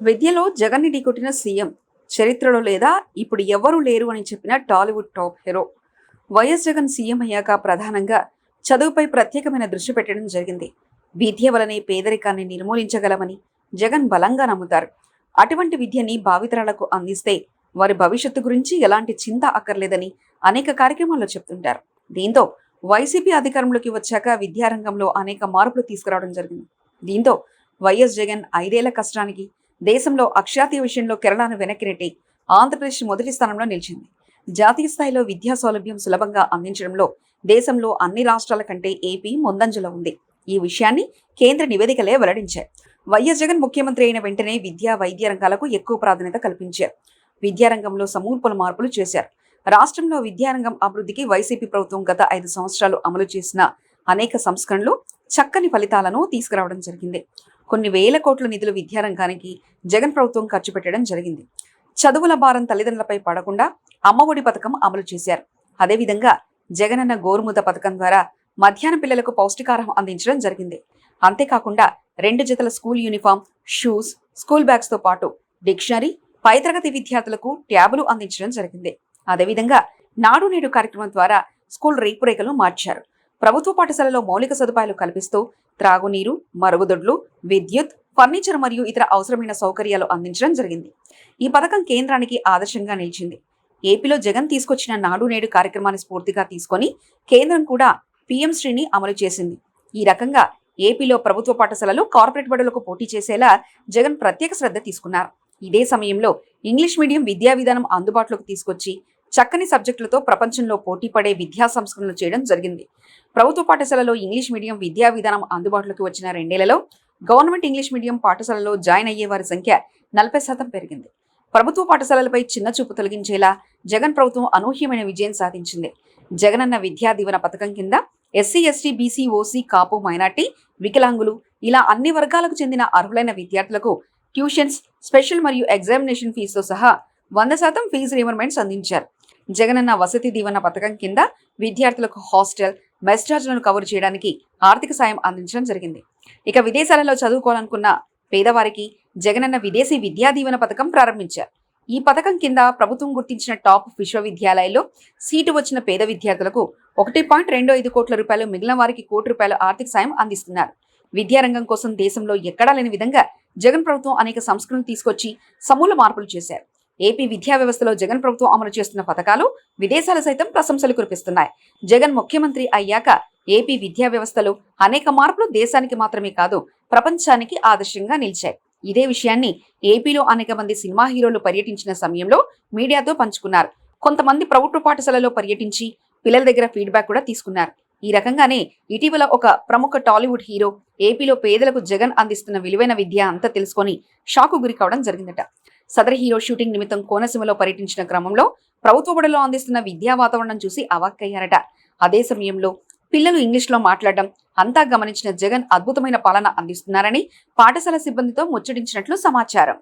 విద్యలో జగన్ని ఢీకొట్టిన సీఎం చరిత్రలో లేదా ఇప్పుడు ఎవరూ లేరు అని చెప్పిన Tollywood top hero Y S Jagan C M అయ్యాక ప్రధానంగా చదువుపై ప్రత్యేకమైన దృష్టి పెట్టడం జరిగింది. విద్య వలనే పేదరికాన్ని నిర్మూలించగలమని జగన్ బలంగా నమ్ముతారు. అటువంటి విద్యని భావితరాలకు అందిస్తే వారి భవిష్యత్తు గురించి ఎలాంటి చింత అక్కర్లేదని అనేక కార్యక్రమాల్లో చెప్తుంటారు. దీంతో వైసీపీ అధికారంలోకి వచ్చాక విద్యారంగంలో అనేక మార్పులు తీసుకురావడం జరిగింది. దీంతో వైఎస్ జగన్ ఐదేళ్ళ కష్టానికి దేశంలో అక్షాతీయ విషయంలో కేరళను వెనక్కి నెట్టి ఆంధ్రప్రదేశ్ మొదటి స్థానంలో నిలిచింది. జాతీయ స్థాయిలో విద్యా సౌలభ్యం సులభంగా అందించడంలో దేశంలో అన్ని రాష్ట్రాల కంటే ఏపీ ముందంజలో ఉంది. ఈ విషయాన్ని కేంద్ర నివేదికలే వెల్లడించాయి. వైఎస్ జగన్ ముఖ్యమంత్రి అయిన వెంటనే విద్యా వైద్య రంగాలకు ఎక్కువ ప్రాధాన్యత కల్పించారు. విద్యారంగంలో సమూర్పుల మార్పులు చేశారు. రాష్ట్రంలో విద్యారంగం అభివృద్ధికి వైసీపీ ప్రభుత్వం గత ఐదు సంవత్సరాలు అమలు చేసిన అనేక సంస్కరణలు చక్కని ఫలితాలను తీసుకురావడం జరిగింది. కొన్ని వేల కోట్ల నిధులు విద్యారంగానికి జగన్ ప్రభుత్వం ఖర్చు పెట్టడం జరిగింది. చదువుల భారం తల్లిదండ్రులపై పడకుండా అమ్మఒడి పథకం అమలు చేశారు. అదేవిధంగా జగనన్న గోరుముద్ద పథకం ద్వారా మధ్యాహ్న పిల్లలకు పౌష్టికాహారం అందించడం జరిగింది. అంతేకాకుండా రెండు జతల స్కూల్ యూనిఫామ్ షూస్ స్కూల్ బ్యాగ్స్తో పాటు డిక్షనరీ పై తరగతి విద్యార్థులకు ట్యాబులు అందించడం జరిగింది. అదేవిధంగా నాడు నేడు కార్యక్రమం ద్వారా స్కూల్ రేపురేఖలు మార్చారు. ప్రభుత్వ పాఠశాలలో మౌలిక సదుపాయాలు కల్పిస్తూ త్రాగునీరు మరుగుదొడ్లు విద్యుత్ ఫర్నిచర్ మరియు ఇతర అవసరమైన సౌకర్యాలు అందించడం జరిగింది. ఈ పథకం కేంద్రానికి ఆదర్శంగా నిలిచింది. ఏపీలో జగన్ తీసుకొచ్చిన నాడు నేడు కార్యక్రమాన్ని స్ఫూర్తిగా తీసుకొని కేంద్రం కూడా పీఎం శ్రీని అమలు చేసింది. ఈ రకంగా ఏపీలో ప్రభుత్వ పాఠశాలలు కార్పొరేట్ బడులకు పోటీ చేసేలా జగన్ ప్రత్యేక శ్రద్ధ తీసుకున్నారు. ఇదే సమయంలో ఇంగ్లీష్ మీడియం విద్యా విధానం అందుబాటులోకి తీసుకొచ్చి చక్కని సబ్జెక్టులతో ప్రపంచంలో పోటీ పడే విద్యా సంస్కరణలు చేయడం జరిగింది. ప్రభుత్వ పాఠశాలలో ఇంగ్లీష్ మీడియం విద్యా విధానం అందుబాటులోకి వచ్చిన రెండేళ్ళలో గవర్నమెంట్ ఇంగ్లీష్ మీడియం పాఠశాలలో జాయిన్ అయ్యే వారి సంఖ్య నలభై శాతం పెరిగింది. ప్రభుత్వ పాఠశాలలపై చిన్న చూపు తొలగించేలా జగన్ ప్రభుత్వం అనూహ్యమైన విజయం సాధించింది. జగనన్న విద్యా దీవెన పథకం కింద SC ST BC OC Kapu minority వికలాంగులు ఇలా అన్ని వర్గాలకు చెందిన అర్హులైన విద్యార్థులకు ట్యూషన్స్ స్పెషల్ మరియు ఎగ్జామినేషన్ ఫీజుతో సహా వంద శాతం ఫీజు రిమర్మెంట్స్ అందించారు. జగనన్న వసతి దీవెన పథకం కింద విద్యార్థులకు హాస్టల్ బస్ ఛార్జీలను కవర్ చేయడానికి ఆర్థిక సాయం అందించడం జరిగింది. ఇక విదేశాలలో చదువుకోవాలనుకున్న పేదవారికి జగనన్న విదేశీ విద్యా దీవెన పథకం ప్రారంభించారు. ఈ పథకం కింద ప్రభుత్వం గుర్తించిన టాప్ విశ్వవిద్యాలయాల్లో సీటు వచ్చిన పేద విద్యార్థులకు ఒకటి పాయింట్ రెండు ఐదు కోట్ల రూపాయలు మిగిలిన వారికి కోటి రూపాయల ఆర్థిక సాయం అందిస్తున్నారు. విద్యారంగం కోసం దేశంలో ఎక్కడా లేని విధంగా జగన్ ప్రభుత్వం అనేక సంస్కరణలు తీసుకొచ్చి సమూల మార్పులు చేశారు. ఏపీ విద్యా వ్యవస్థలో జగన్ ప్రభుత్వం అమలు చేస్తున్న పథకాలు విదేశాలు సైతం ప్రశంసలు కురిపిస్తున్నాయి. జగన్ ముఖ్యమంత్రి అయ్యాక ఏపీ విద్యా వ్యవస్థలో అనేక మార్పులు దేశానికి మాత్రమే కాదు ప్రపంచానికి ఆదర్శంగా నిలిచాయి. ఇదే విషయాన్ని ఏపీలో అనేక మంది సినిమా హీరోలు పర్యటించిన సమయంలో మీడియాతో పంచుకున్నారు. కొంతమంది ప్రభుత్వ పాఠశాలలో పర్యటించి పిల్లల దగ్గర ఫీడ్బ్యాక్ కూడా తీసుకున్నారు. ఈ రకంగానే ఇటీవల ఒక ప్రముఖ టాలీవుడ్ హీరో ఏపీలో పేదలకు జగన్ అందిస్తున్న విలువైన విద్య అంతా తెలుసుకొని షాకు గురి కావడం జరిగిందట. సదర్ హీరో షూటింగ్ నిమిత్తం కోనసీమలో పర్యటించిన క్రమంలో ప్రభుత్వ బడిలో అందిస్తున్న విద్యా వాతావరణం చూసి అవాక్కయ్యారట అదే సమయంలో పిల్లలు ఇంగ్లీష్లో మాట్లాడడం అంతా గమనించిన జగన్ అద్భుతమైన పాలన అందిస్తున్నారని పాఠశాల సిబ్బందితో ముచ్చటించినట్లు సమాచారం.